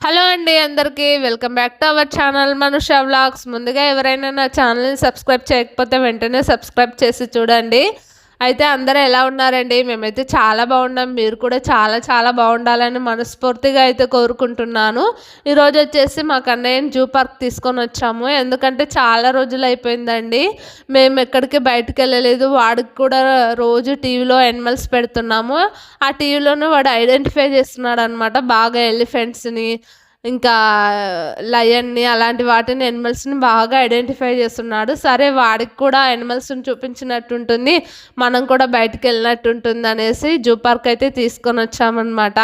Hello అండి అందరికీ welcome back to our channel Manusha vlogs. ముందుగా ఎవరైనా నా ఛానల్ని సబ్స్క్రైబ్ చేయకపోతే వెంటనే సబ్స్క్రైబ్ చేసి చూడండి. అయితే అందరూ ఎలా ఉన్నారండి? మేమైతే చాలా బాగున్నాం. మీరు కూడా చాలా చాలా బాగుండాలని మనస్ఫూర్తిగా అయితే కోరుకుంటున్నాను. ఈరోజు వచ్చేసి మా కన్నయ్యని జూ పార్క్ తీసుకొని వచ్చాము. ఎందుకంటే చాలా రోజులు అయిపోయిందండి. మేము ఎక్కడికి బయటకు వెళ్ళలేదు. వాడికి కూడా రోజు టీవీలో ఎనిమల్స్ పెడుతున్నాము. ఆ టీవీలోనే వాడు ఐడెంటిఫై చేస్తున్నాడు అనమాట బాగా ఎలిఫెంట్స్ని ఇంకా లయన్ని అలాంటి వాటిని ఎనిమల్స్ని బాగా ఐడెంటిఫై చేస్తున్నాడు. సరే వాడికి కూడా ఎనిమల్స్ని చూపించినట్టు ఉంటుంది మనం కూడా బయటికి వెళ్ళినట్టు ఉంటుంది అనేసి జూ పార్క్ అయితే తీసుకొని వచ్చామన్నమాట.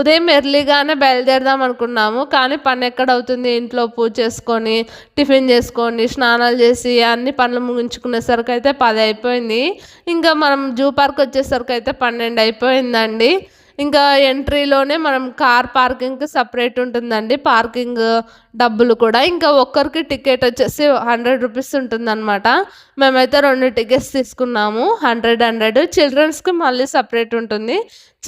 ఉదయం ఎర్లీగానే బయలుదేరదాం అనుకున్నాము. కానీ పని ఎక్కడ అవుతుంది ఇంట్లో పూజ చేసుకొని టిఫిన్ చేసుకొని స్నానాలు చేసి అన్ని పనులు ముగించుకునేసరికి అయితే పది అయిపోయింది. ఇంకా మనం జూ పార్క్ వచ్చేసరికి అయితే పన్నెండు అయిపోయిందండి. ఇంకా ఎంట్రీలోనే మనం కార్ పార్కింగ్కి సపరేట్ ఉంటుందండి. పార్కింగ్ డబ్బులు కూడా. ఇంకా ఒక్కరికి టికెట్ వచ్చేసి హండ్రెడ్ రూపీస్ ఉంటుందన్నమాట. మేమైతే రెండు టికెట్స్ తీసుకున్నాము. Hundred hundred. చిల్డ్రన్స్కి మళ్ళీ సపరేట్ ఉంటుంది.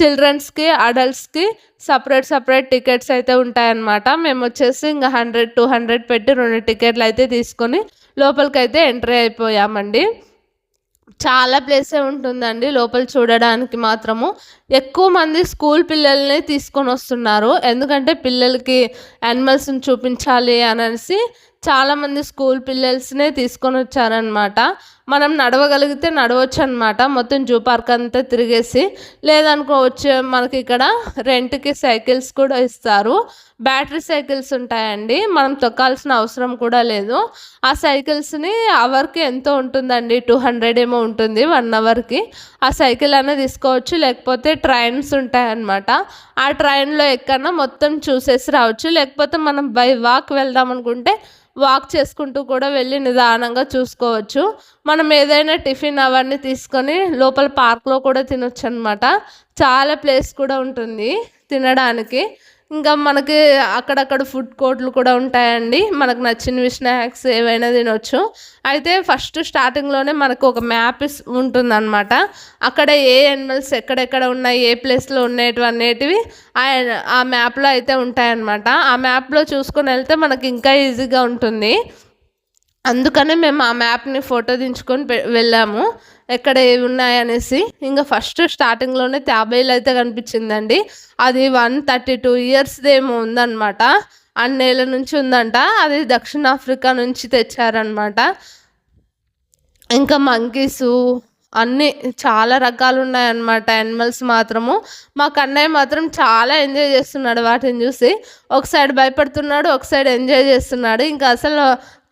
చిల్డ్రన్స్కి అడల్ట్స్కి సపరేట్ సపరేట్ టికెట్స్ అయితే ఉంటాయన్నమాట. మేము వచ్చేసి ఇంకా హండ్రెడ్ టూ హండ్రెడ్ పెట్టి రెండు టికెట్లు అయితే తీసుకొని లోపలికి అయితే ఎంట్రీ అయిపోయామండి. చాలా ప్లేసే ఉంటుందండి లోపల చూడడానికి మాత్రము. ఎక్కువ మంది స్కూల్ పిల్లల్ని తీసుకొని వస్తున్నారు. ఎందుకంటే పిల్లలకి యానిమల్స్ని చూపించాలి అనేసి చాలామంది స్కూల్ పిల్లల్స్నే తీసుకొని వచ్చారనమాట మనం నడవగలిగితే నడవచ్చు అనమాట మొత్తం జూ పార్క్ అంతా తిరిగేసి లేదనుకో వచ్చే మనకి ఇక్కడ రెంట్కి సైకిల్స్ కూడా ఇస్తారు. బ్యాటరీ సైకిల్స్ ఉంటాయండి. మనం తొక్కాల్సిన అవసరం కూడా లేదు. ఆ సైకిల్స్ని అవర్కి ఎంతో ఉంటుందండి? టూ హండ్రెడ్ ఏమో ఉంటుంది వన్ అవర్కి. ఆ సైకిల్ అనేది తీసుకోవచ్చు లేకపోతే ట్రైన్స్ ఉంటాయన్నమాట. ఆ ట్రైన్లో ఎక్కడన్నా మొత్తం చూసేసి రావచ్చు. లేకపోతే మనం బై వాక్ వెళ్దాం అనుకుంటే వాక్ చేసుకుంటూ కూడా వెళ్ళి నిదానంగా చూసుకోవచ్చు. మనం ఏదైనా టిఫిన్ అవన్నీ తీసుకొని లోపల పార్క్లో కూడా తినొచ్చు అనమాట చాలా ప్లేస్ కూడా ఉంటుంది తినడానికి. ఇంకా మనకి అక్కడక్కడ ఫుడ్ కోర్ట్లు కూడా ఉంటాయండి. మనకు నచ్చినవి స్నాక్స్ ఏవైనా తినొచ్చు. అయితే ఫస్ట్ స్టార్టింగ్లోనే మనకు ఒక మ్యాప్ ఉంటుందన్నమాట. అక్కడ ఏ యానిమల్స్ ఎక్కడెక్కడ ఉన్నాయి ఏ ప్లేస్లో ఉండేటివి అనేటివి ఆ మ్యాప్లో అయితే ఉంటాయన్నమాట. ఆ మ్యాప్లో చూసుకొని వెళ్తే మనకి ఇంకా ఈజీగా ఉంటుంది. అందుకనే మేము ఆ మ్యాప్ని ఫోటో దించుకొని వెళ్ళాము. ఎక్కడ ఏవి ఉన్నాయనేసి ఇంకా ఫస్ట్ స్టార్టింగ్లోనే తాబేలు అయితే కనిపించిందండి. అది వన్ థర్టీ టూ ఇయర్స్ది ఏమో ఉందన్నమాట. అన్నేళ్ళ నుంచి ఉందంట. అది దక్షిణాఫ్రికా నుంచి తెచ్చారనమాట ఇంకా మంకీసు అన్నీ చాలా రకాలు ఉన్నాయన్నమాట యానిమల్స్ మాత్రము. మా కన్నయ్య మాత్రం చాలా ఎంజాయ్ చేస్తున్నాడు వాటిని చూసి. ఒక సైడ్ భయపడుతున్నాడు ఒక సైడ్ ఎంజాయ్ చేస్తున్నాడు. ఇంకా అసలు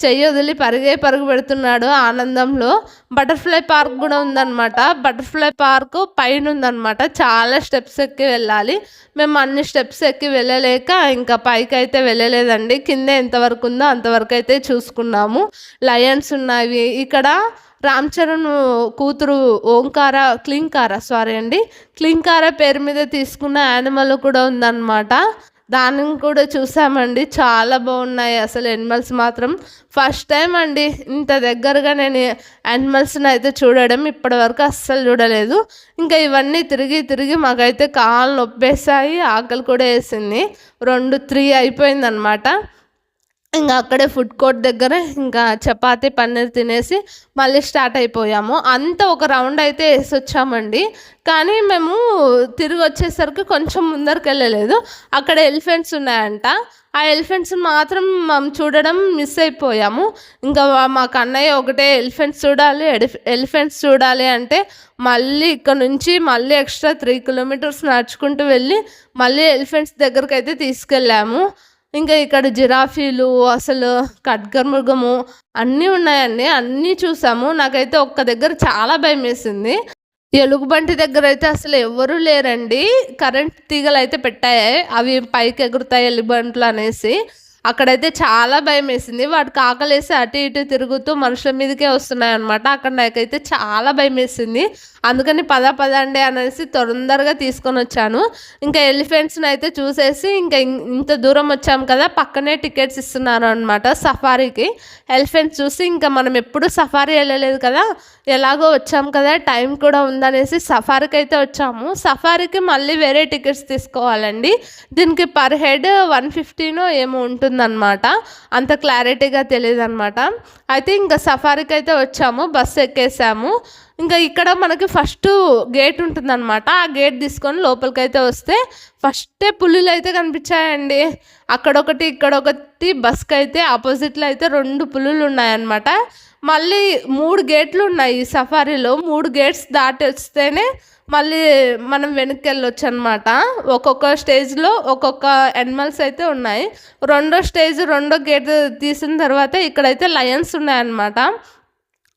చెయ్యి వదిలి పరిగే పరుగు పెడుతున్నాడు ఆనందంలో. బటర్ఫ్లై పార్క్ కూడా ఉందన్నమాట. బటర్ఫ్లై పార్క్ పైన ఉందన్నమాట. చాలా స్టెప్స్ ఎక్కి వెళ్ళాలి. మేము అన్ని స్టెప్స్ ఎక్కి వెళ్ళలేక ఇంకా పైకి అయితే వెళ్ళలేదండి. కింద ఎంతవరకు ఉందో అంతవరకు అయితే చూసుకున్నాము. లయన్స్ ఉన్నాయి. ఇక్కడ రామ్ చరణ్ కూతురు ఓంకార క్లింకార సారీ అండి. క్లింకార పేరు మీద తీసుకున్న యానిమల్ కూడా ఉందన్నమాట. దాన్ని కూడా చూసామండి. చాలా బాగున్నాయి అసలు యానిమల్స్ మాత్రం. ఫస్ట్ టైం అండి ఇంత దగ్గరగా నేను యానిమల్స్ని అయితే చూడడం. ఇప్పటివరకు అస్సలు చూడలేదు. ఇంకా ఇవన్నీ తిరిగి తిరిగి మాకైతే కాళ్ళు నొప్పేసాయి ఆకలి కూడా వేసింది. రెండు త్రీ అయిపోయిందనమాట ఇంకా అక్కడే ఫుడ్ కోర్ట్ దగ్గర ఇంకా చపాతి పన్నీర్ తినేసి మళ్ళీ స్టార్ట్ అయిపోయాము. అంతా ఒక రౌండ్ అయితే వేసి వచ్చామండి కానీ మేము తిరిగి వచ్చేసరికి కొంచెం ముందరికి వెళ్ళలేదు. అక్కడ ఎలిఫెంట్స్ ఉన్నాయంట. ఆ ఎలిఫెంట్స్ని మాత్రం మేము చూడడం మిస్ అయిపోయాము. ఇంకా మా కన్నయ్య ఒకటే ఎలిఫెంట్స్ చూడాలి ఎలిఫెంట్స్ చూడాలి అంటే మళ్ళీ ఇక్కడ నుంచి మళ్ళీ ఎక్స్ట్రా త్రీ కిలోమీటర్స్ నడుచుకుంటూ వెళ్ళి మళ్ళీ ఎలిఫెంట్స్ దగ్గరికి అయితే తీసుకెళ్ళాము. ఇంకా ఇక్కడ జిరాఫీలు అసలు ఖడ్గర్ మృగము అన్నీ ఉన్నాయండి. అన్నీ చూసాము. నాకైతే ఒక్క దగ్గర చాలా భయం వేసింది ఎలుగుబంటి దగ్గర అయితే అసలు ఎవరూ లేరండి. కరెంట్ తీగలు అయితే పెట్టాయి. అవి పైకి ఎగురుతాయి ఎలుగుబంట్లు అనేసి. అక్కడైతే చాలా భయం వేసింది వాటికి ఆకలేసి అటు ఇటు తిరుగుతూ మనుషుల మీదకే వస్తున్నాయి అనమాట అక్కడ నాకైతే చాలా భయం వేసింది అందుకని పద పదండి అనేసి తొందరగా తీసుకొని వచ్చాను. ఇంకా ఎలిఫెంట్స్ని అయితే చూసేసి ఇంకా ఇంత దూరం వచ్చాం కదా పక్కనే టికెట్స్ ఇస్తున్నారు అనమాట సఫారీకి. ఎలిఫెంట్స్ చూసి ఇంకా మనం ఎప్పుడు సఫారీ వెళ్ళలేదు కదా ఎలాగో వచ్చాం కదా టైం కూడా ఉందనేసి సఫారీకి అయితే వచ్చాము. సఫారీకి మళ్ళీ వేరే టికెట్స్ తీసుకోవాలండి. దీనికి పర్ హెడ్ వన్ ఫిఫ్టీనో ఏమో ఉంటుంది. ఉంటుందన్నమాట. అంత క్లారిటీగా తెలియదు అనమాట అయితే ఇంకా సఫారీకి అయితే వచ్చాము బస్సు ఎక్కేసాము. ఇంకా ఇక్కడ మనకి ఫస్ట్ గేట్ ఉంటుందన్నమాట. ఆ గేట్ తీసుకొని లోపలికి అయితే వస్తే ఫస్టే పులులు అయితే కనిపించాయండి. అక్కడొకటి ఇక్కడొకటి బస్కి అయితే ఆపోజిట్లో అయితే రెండు పులులు ఉన్నాయన్నమాట మళ్ళీ మూడు గేట్లు ఉన్నాయి ఈ సఫారీలో. మూడు గేట్స్ దాటి వస్తేనే మళ్ళీ మనం వెనక్కి వెళ్ళొచ్చు అనమాట ఒక్కొక్క స్టేజ్లో ఒక్కొక్క ఎనిమల్స్ అయితే ఉన్నాయి. రెండో స్టేజ్ రెండో గేట్ తీసిన తర్వాత ఇక్కడైతే లయన్స్ ఉన్నాయన్నమాట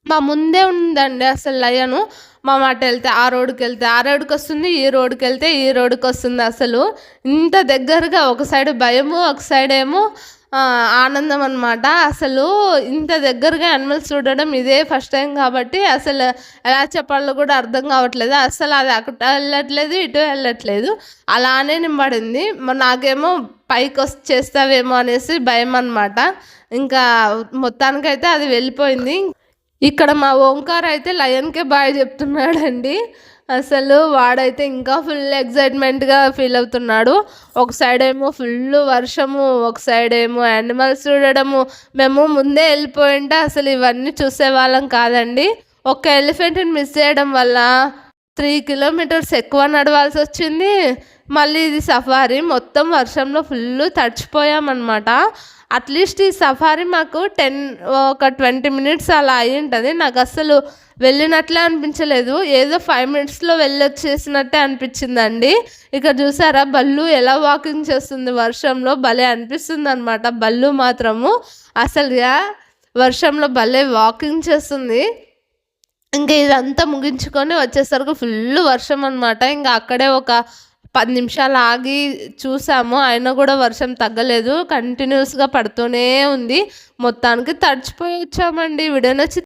మా ముందే ఉందండి అసలు లయను మా మాట వెళ్తే ఆ రోడ్డుకి వెళ్తే ఆ రోడ్డుకి వస్తుంది ఈ రోడ్డుకి వెళ్తే ఈ రోడ్డుకి వస్తుంది అసలు. ఇంత దగ్గరగా ఒక సైడ్ భయము ఒక సైడ్ ఏమో ఆనందం అనమాట అసలు ఇంత దగ్గరగా యానిమల్స్ చూడడం ఇదే ఫస్ట్ టైం కాబట్టి అసలు ఎలా చెప్పాలో కూడా అర్థం కావట్లేదు. అసలు అది అక్కడ వెళ్ళట్లేదు ఇటు వెళ్ళట్లేదు. అలానే నింబడింది. నాకేమో పైకి వచ్చేస్తావేమో అనేసి భయం అనమాట ఇంకా మొత్తానికైతే అది వెళ్ళిపోయింది. ఇక్కడ మా ఓంకార్ అయితే లయన్కే బాయ్ చెప్తున్నాడండి. అసలు వాడైతే ఇంకా ఫుల్ ఎగ్జైట్మెంట్గా ఫీల్ అవుతున్నాడు. ఒక సైడ్ ఏమో ఫుల్ వర్షము ఒక సైడ్ ఏమో యానిమల్స్ చూడడము. మేము ముందే వెళ్ళిపోయింటే అసలు ఇవన్నీ చూసేవాళ్ళం కాదండి. ఒక ఎలిఫెంట్ని మిస్ చేయడం వల్ల త్రీ కిలోమీటర్స్ ఎక్కువ నడవాల్సి వచ్చింది. మళ్ళీ ఇది సఫారీ మొత్తం వర్షంలో ఫుల్ తడిచిపోయామన్నమాట. అట్లీస్ట్ ఈ సఫారీ మాకు టెన్ ఒక ట్వంటీ మినిట్స్ అలా అయి ఉంటుంది నాకు అసలు వెళ్ళినట్లే అనిపించలేదు. ఏదో ఫైవ్ మినిట్స్లో వెళ్ళొచ్చేసినట్టే అనిపించిందండి. ఇక్కడ చూసారా బల్లు ఎలా వాకింగ్ చేస్తుంది వర్షంలో? భలే అనిపిస్తుంది అనమాట బల్లు మాత్రము అసలుగా వర్షంలో భలే వాకింగ్ చేస్తుంది. ఇంకా ఇదంతా ముగించుకొని వచ్చేసరికి ఫుల్ వర్షం అనమాట ఇంకా అక్కడే ఒక పది నిమిషాలు ఆగి చూసాము. అయినా కూడా వర్షం తగ్గలేదు. కంటిన్యూస్గా పడుతూనే ఉంది. మొత్తానికి తడిచిపోయి వచ్చామండి. వీడియో నచ్చి